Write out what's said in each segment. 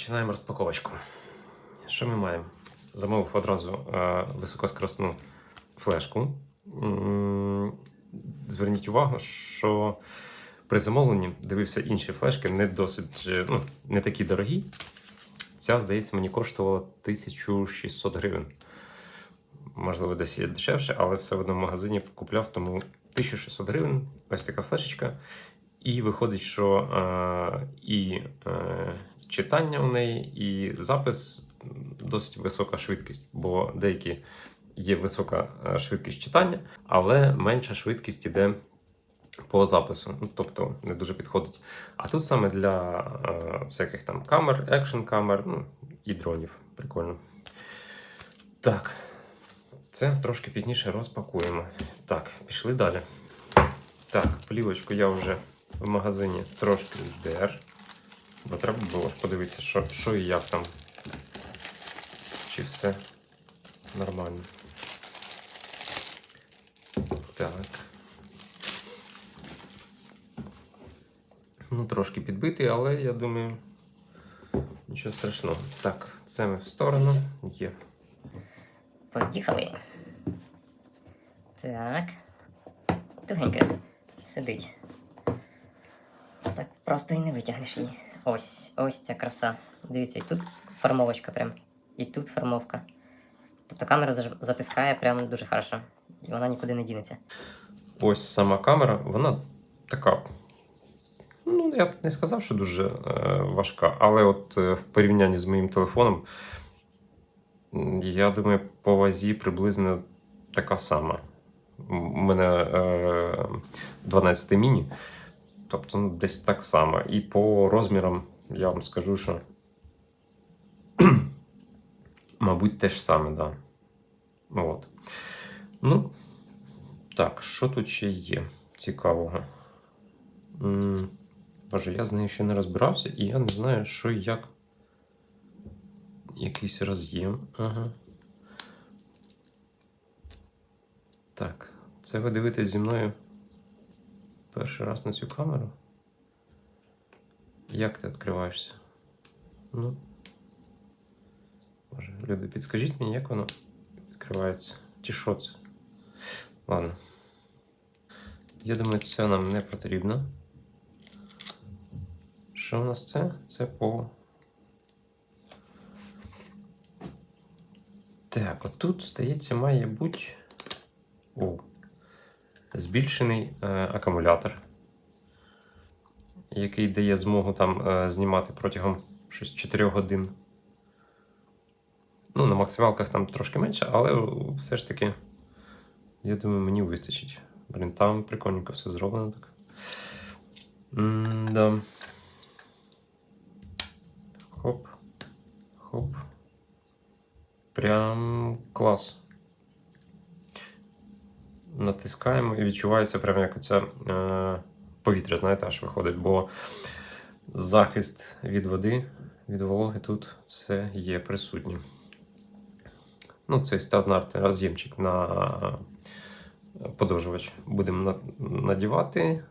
починаємо розпаковочку. Що ми маємо? Замовив одразу е, високоскоростну флешку. Зверніть увагу, що при замовленні дивився інші флешки, не досить ну, не такі дорогі. Ця, здається, мені коштувала 1600 гривень. Можливо, десь є дешевше, але все в одному магазині купляв, тому 1600 гривень. Ось така флешечка. І виходить, що е, і е, читання у неї, і запис досить висока швидкість, бо деякі є висока е, швидкість читання, але менша швидкість іде по запису. Ну, тобто не дуже підходить. А тут саме для е, всяких там камер, екшн камер ну, і дронів. Прикольно. Так, це трошки пізніше розпакуємо. Так, пішли далі. Так, плівочку я вже в магазині трошки здер. Бо треба було ж подивитися, що, що і як там. Чи все нормально. Так. Ну, трошки підбитий, але я думаю, нічого страшного. Так, це ми в сторону. Є. Поїхали. Так. Тугенько сидить. Так просто і не витягнеш її. Ось, ось ця краса. Дивіться, і тут формовочка прям. І тут формовка. Тобто камера затискає прям дуже хорошо. І вона нікуди не дінеться. Ось сама камера, вона така. Ну, я б не сказав, що дуже е, важка, але от е, в порівнянні з моїм телефоном, я думаю, по вазі приблизно така сама. У мене е, 12 міні, тобто ну, десь так само. І по розмірам я вам скажу, що мабуть, те ж саме, да. От. Ну, так, що тут ще є цікавого? Боже, я з нею ще не розбирався, і я не знаю, що як. Якийсь роз'єм. Ага. Так, це ви дивитесь зі мною перший раз на цю камеру. Як ти відкриваєшся? Ну. Боже, люди, підскажіть мені, як воно відкривається? Чи що це? Ладно. Я думаю, це нам не потрібно. Що у нас це? Це по. Так, отут, здається, має бути. О, збільшений е, акумулятор, який дає змогу там е, знімати протягом щось 4 годин. Ну, на максималках там трошки менше, але все ж таки. Я думаю, мені вистачить. Блін, там прикольненько все зроблено так. М-да. Хоп. Хоп. Прям клас. Натискаємо і відчувається прям як оце е, повітря, знаєте, аж виходить, бо захист від води, від вологи тут все є присутній. Ну, цей стандартний роз'ємчик на подовжувач будемо надівати.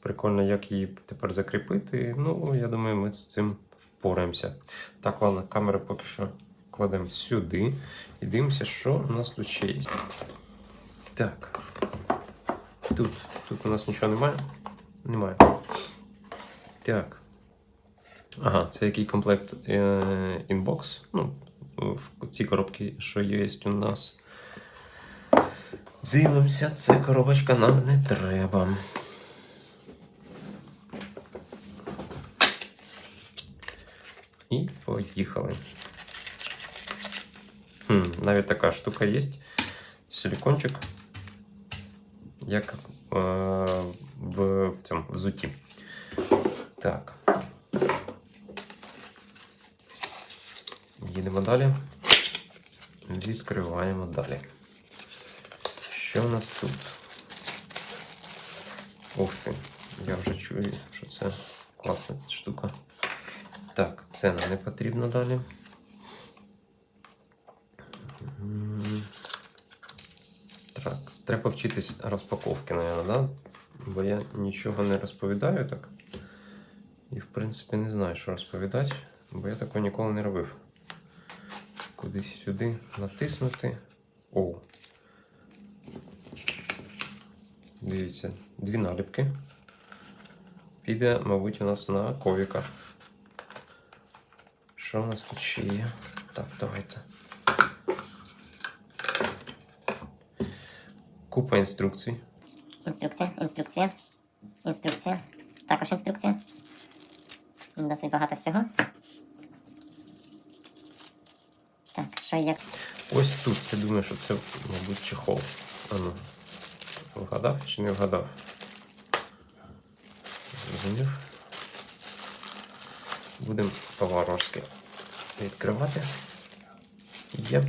Прикольно, як її тепер закріпити. Ну, я думаю, ми з цим впораємося. Так, ладно, камеру поки що кладемо сюди і дивимося, що у нас тут ще є. Так. Тут, тут у нас нічого немає. Немає. Так. Ага, це який комплект е, інбокс. Ну, в ці коробки, що є у нас. Дивимося, це коробочка нам не треба. І поїхали. Навіть така штука є. Силикончик. Як е, в, в цьому взуті. Так. Їдемо далі. Відкриваємо далі. Що у нас тут? Ух ти, я вже чую, що це класна штука. Так, це нам не потрібно далі. М, Так, треба вчитись розпаковки, мабуть, да? Бо я нічого не розповідаю так. І, в принципі, не знаю, що розповідати, бо я такого ніколи не робив. Кудись сюди натиснути. О. Дивіться, дві наліпки. Піде, мабуть, у нас на ковіка. Що у нас тут ще є? Так, давайте. Купа інструкцій. Інструкція, інструкція, інструкція. Також інструкція. Досить багато всього. Так, що є? Ось тут я думаю, що це, мабуть, чехол. Ану, вгадав чи не вгадав? Зрозумів. Будемо по-варварськи відкривати. Є.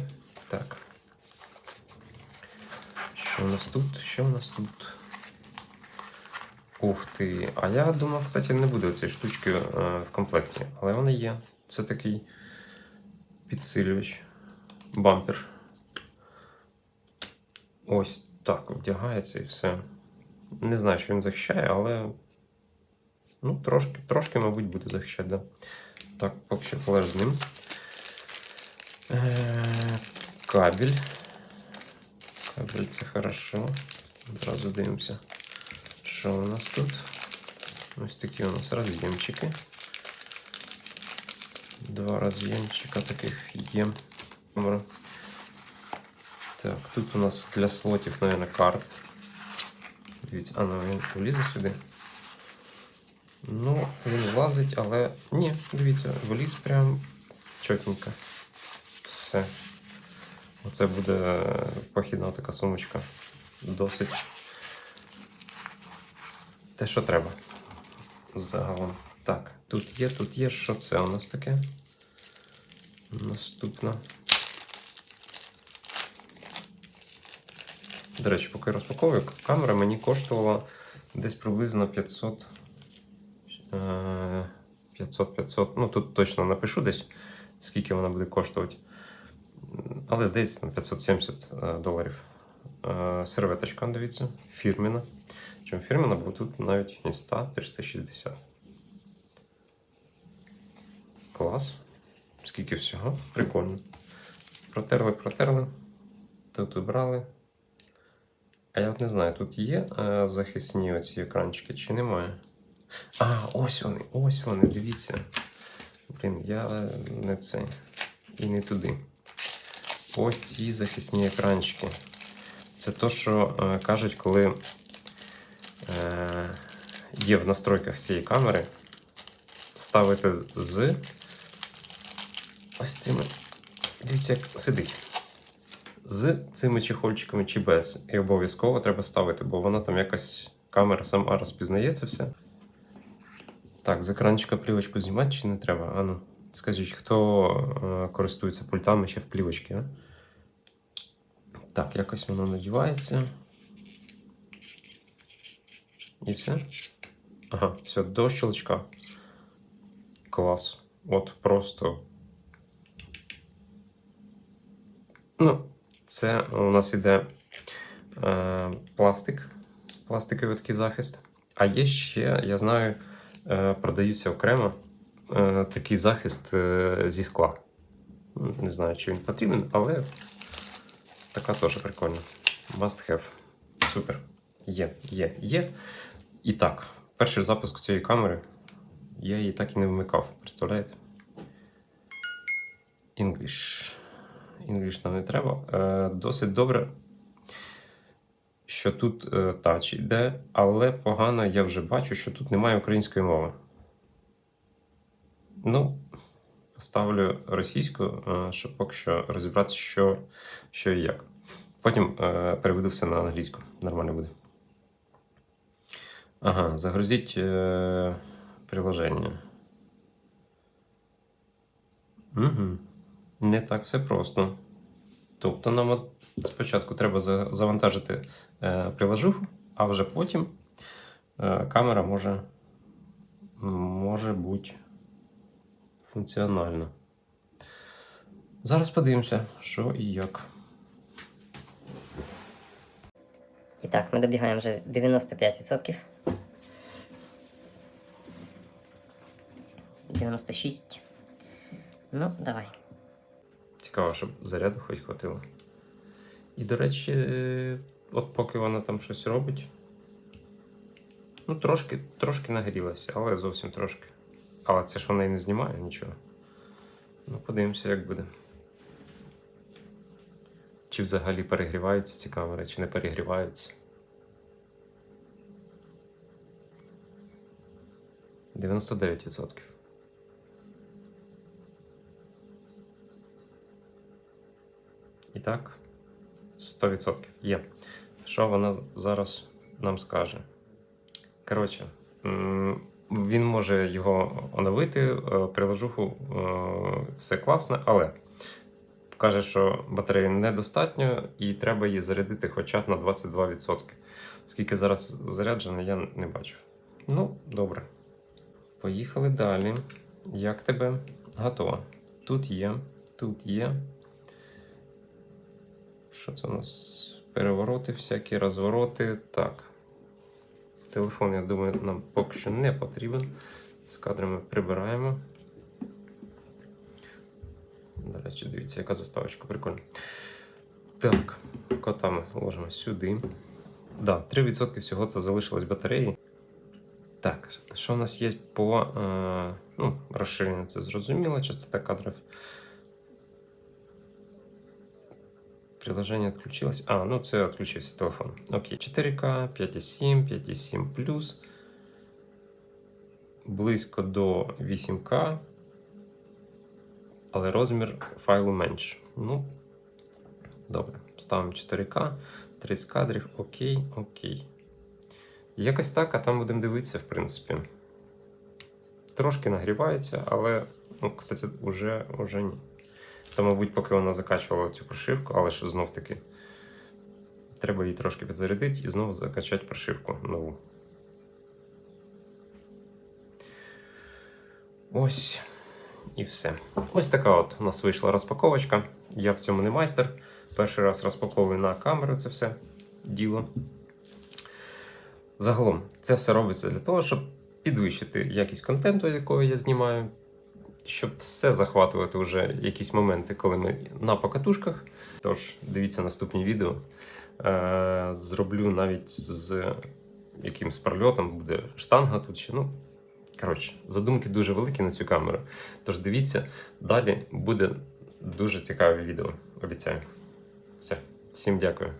Так. Що у нас тут? Що у нас тут? Ух ти. А я думав, кстати, не буде цієї штучки е, в комплекті, але вона є. Це такий підсилювач. Бампер. Ось так вдягається і все. Не знаю, що він захищає, але. Ну, трошки, трошки, мабуть, буде захищати, да. Так, поки що полеж з ним. Е, кабель. Кабель це хорошо. Одразу дивимося. Що у нас тут? Ось такі у нас роз'ємчики. Два роз'ємчика таких є. Добре. Так, тут у нас для слотів, наверное, карт. Дивіться, а ну він влізе сюди. Ну, він влазить, але. Ні, дивіться, вліз прям чотненько. Все. Оце буде похідна така сумочка. Досить. Те, що треба. Загалом. Так, тут є, тут є. Що це у нас таке? Наступна. До речі, поки розпаковую, камера мені коштувала десь приблизно 500. е, 500, 500. Ну, тут точно напишу десь, скільки вона буде коштувати. Але здається, на 570 е, доларів. Е, Серветочка, дивіться, фірміна. Чому фірміна, бо тут навіть інста 360. Клас. Скільки всього? Прикольно. Протерли, протерли. Тут убрали. А я от не знаю, тут є е, захисні оці екранчики чи немає? А, ось вони, ось вони, дивіться. Блін, я не це. І не туди. Ось ці захисні екранчики. Це то, що е, кажуть, коли е, є в настройках цієї камери. Ставити з ось цими. Дивіться, як сидить. З цими чехольчиками чи без. І обов'язково треба ставити, бо вона там якась камера сама розпізнає це все. Так, з екранчика плівочку знімати чи не треба? Ану, скажіть, хто е, користується пультами ще в плівочці, а? Так, якось воно надівається. І все. Ага, все, до щелчка. Клас. От просто. Ну, це у нас іде е, пластик, пластиковий такий захист. А є ще, я знаю, е, продаються окремо такий захист е, зі скла. Не знаю, чи він потрібен, але така теж прикольна. Must have. Супер. Є, є, є. І так, перший запуск цієї камери. Я її так і не вмикав, представляєте? English. English нам не треба. Е, досить добре, що тут е, тач йде, але погано я вже бачу, що тут немає української мови. Ну, поставлю російську, е, щоб поки що розібратися, що, що і як. Потім е, переведу все на англійську. Нормально буде. Ага, загрузіть е, приложення. Угу. Не так все просто. Тобто нам от спочатку треба завантажити е, приложуху, а вже потім е, камера може, може бути функціональна. Зараз подивимося, що і як. І так, ми добігаємо вже 95%. 96. Ну, давай. Цікаво, щоб заряду хоч хватило. І, до речі, от поки вона там щось робить. Ну, трошки, трошки нагрілася, але зовсім трошки. Але це ж вона і не знімає нічого. Ну, подивимося, як буде. Чи взагалі перегріваються ці камери, чи не перегріваються. 99%. І так, 100% є. Що вона зараз нам скаже? Коротше, він може його оновити, е, приложуху, е, все класно, але каже, що батареї недостатньо і треба її зарядити хоча б на 22%. Скільки зараз заряджено, я не бачив. Ну, добре. Поїхали далі. Як тебе? Готово. Тут є, тут є. Що це у нас? Перевороти, всякі розвороти. Так. Телефон, я думаю, нам поки що не потрібен. З кадрами прибираємо. До речі, дивіться, яка заставочка прикольна. Так, кота ми ложимо сюди. Да, 3% всього то залишилось батареї. Так, що у нас є по е, ну, розширенню, це зрозуміло, частота кадрів. Приложение отключилось. А, ну це відключився телефон. Окей. 4К, 5,7, 5,7. Близько до 8К. Але розмір файлу менше. Ну, добре. Ставимо 4К, 30 кадрів. Окей, окей. Якось так, а там будемо дивитися, в принципі. Трошки нагрівається, але, ну, кстати, уже, уже ні. То, мабуть, поки вона закачувала цю прошивку, але ж знов таки треба її трошки підзарядити і знову закачати прошивку нову. Ось і все. Ось така от у нас вийшла розпаковочка. Я в цьому не майстер. Перший раз розпаковую на камеру це все діло. Загалом, це все робиться для того, щоб підвищити якість контенту, якого я знімаю, щоб все захватувати вже якісь моменти, коли ми на покатушках. Тож дивіться наступні відео. Е, зроблю навіть з якимсь прольотом, буде штанга тут ще. Ну, коротше, задумки дуже великі на цю камеру. Тож дивіться, далі буде дуже цікаве відео. Обіцяю. Все, всім дякую.